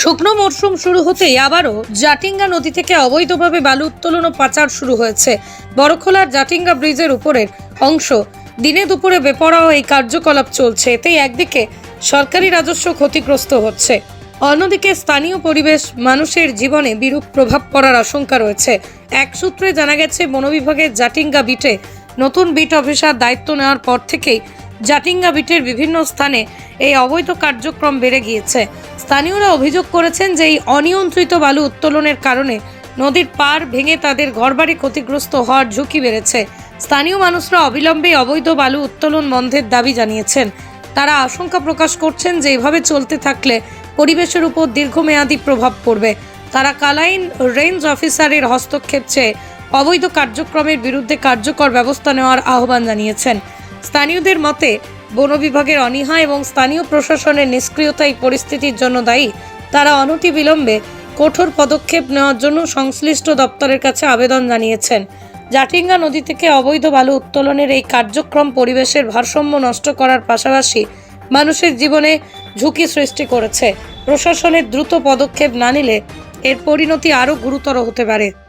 শুকনো মরশুম শুরু হতেই আবারও জাটিঙ্গা নদী থেকে অবৈধভাবে বালু উত্তোলন ও পাচার শুরু হয়েছে। বড়খোলার জাটিঙ্গা ব্রিজের উপরের অংশ দিনে দুপুরে বেপরোয়া এই কার্যকলাপ চলছে। এতেই একদিকে সরকারি রাজস্ব ক্ষতিগ্রস্ত হচ্ছে, অন্যদিকে স্থানীয় পরিবেশ মানুষের জীবনে বিরূপ প্রভাব পড়ার আশঙ্কা রয়েছে। এক সূত্রে জানা গেছে, বন বিভাগের জাটিঙ্গা বিটে নতুন বিট অফিসার দায়িত্ব নেওয়ার পর থেকেই জাটিঙ্গা বিটের বিভিন্ন স্থানে এই অবৈধ কার্যক্রম বেড়ে গিয়েছে। স্থানীয়রা অভিযোগ করেছেন যে এই অনিয়ন্ত্রিত বালু উত্তোলনের কারণে নদীর পার ভেঙে তাদের ঘরবাড়ি ক্ষতিগ্রস্ত হওয়ার ঝুঁকি বেড়েছে। স্থানীয় মানুষরা অবিলম্বে অবৈধ বালু উত্তোলন বন্ধের দাবি জানিয়েছেন। তারা আশঙ্কা প্রকাশ করছেন যে এভাবে চলতে থাকলে পরিবেশের উপর দীর্ঘমেয়াদী প্রভাব পড়বে। তারা কালাইন রেঞ্জ অফিসারের হস্তক্ষেপ চেয়ে অবৈধ কার্যক্রমের বিরুদ্ধে কার্যকর ব্যবস্থা নেওয়ার আহ্বান জানিয়েছেন। স্থানীয়দের মতে বন বিভাগের অনীহা এবং স্থানীয় প্রশাসনের নিষ্ক্রিয়তা এই পরিস্থিতির জন্য দায়ী। তারা অনতি অনতিবিলম্বে কঠোর পদক্ষেপ নেওয়ার জন্য সংশ্লিষ্ট দপ্তরের কাছে আবেদন জানিয়েছেন। জাটিঙ্গা নদী থেকে অবৈধ বালু উত্তোলনের এই কার্যক্রম পরিবেশের ভারসাম্য নষ্ট করার পাশাপাশি মানুষের জীবনে ঝুঁকি সৃষ্টি করেছে। প্রশাসনের দ্রুত পদক্ষেপ না নিলে এর পরিণতি আরও গুরুতর হতে পারে।